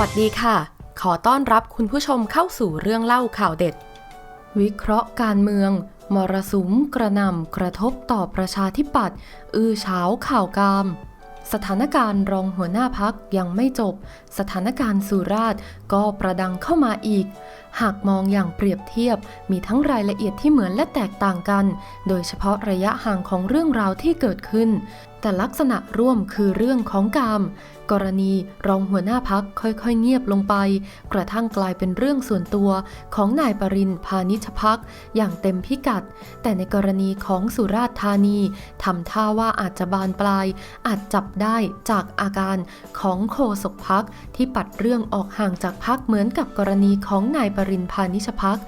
วัสดีค่ะ ขอต้อนรับคุณผู้ชมเข้าสู่เรื่องเล่าข่าวเด็ด วิเคราะห์การเมือง มรสุมกระนำกระทบต่อประชาธิปัตย์อื้อเฉาข่าวกาม สถานการณ์รองหัวหน้าพักยังไม่จบ สถานการณ์สุราษฎร์ก็ประดังเข้ามาอีก หากมองอย่างเปรียบเทียบมีทั้งรายละเอียดที่เหมือนและแตกต่างกัน โดยเฉพาะระยะห่างของเรื่องราวที่เกิดขึ้น แต่ลักษณะร่วมคือเรื่องของกาม กรณีรองหัวหน้าพักค่อยๆเงียบลงไป กระทั่งกลายเป็นเรื่องส่วนตัวของนายปรินพานิชพักอย่างเต็มพิกัด แต่ในกรณีของสุราษฎร์ธานีทำท่าว่าอาจจะบานปลาย อาจจับได้จากอาการของโฆษกพักที่ปัดเรื่องออกห่างจากพักเหมือนกับกรณีของนายปรินพานิชพัก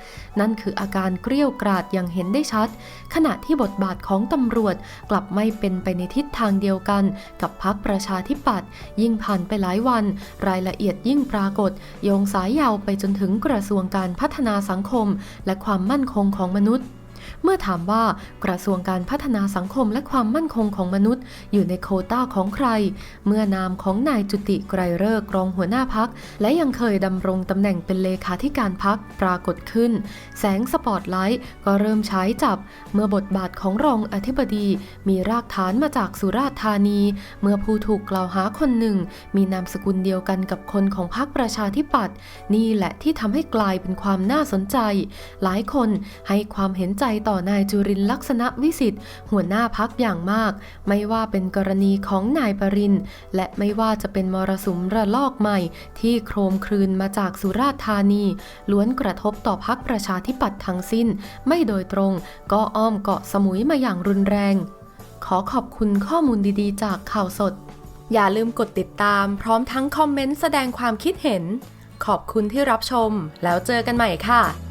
นั่นคืออาการเกรี้ยวกราดอย่างเห็นได้ชัด ขณะที่บทบาทของตำรวจกลับไม่เป็นไปในทิศทางางเดียวกันกับพักประชาธิปัตย์ยิ่งผ่านไปหลายวัน รายละเอียดยิ่งปรากฏ โยงสายยาวไปจนถึงกระทรวงการพัฒนาสังคม และความมั่นคงของมนุษย์ เมื่อถามว่ากระทรวงการพัฒนาสังคมและความมั่นคงของมนุษย์ อยู่ในโคต้าของใคร เมื่อนามของนายจุติไกรเลิกรองหัวหน้าพัก และยังเคยดำรงตำแหน่งเป็นเลขาธิการพักปรากฏขึ้น แสงสปอตไลท์ก็เริ่มใช้จับ เมื่อบทบาทของรองอธิบดี มีรากฐานมาจากสุราษฎร์ธานี เมื่อผู้ถูกกล่าวหาคนหนึ่ง มีนามสกุลเดียวกันกับคนของพรรคประชาธิปัตย์นี่แหละที่ทำให้กลายเป็นความน่าสนใจ หลายคนให้ความเห็นใจต่อนายจุรินลักษณะวิสิทธิ์หัวหน้าพักอย่างมาก ไม่ว่าเป็นกรณีของนายปรินและไม่ว่าจะเป็นมรสุมระลอกใหม่ ที่โครมครืนมาจากสุราษฎร์ธานี ล้วนกระทบต่อพักประชาธิปัตย์ทั้งสิ้น ไม่โดยตรง ก็อ้อมเกาะสมุยมาอย่างรุนแรง ขอขอบคุณข้อมูลดีๆ จากข่าวสด อย่าลืมกดติดตาม พร้อมทั้งคอมเมนต์แสดงความคิดเห็น ขอบคุณที่รับชม แล้วเจอกันใหม่ค่ะ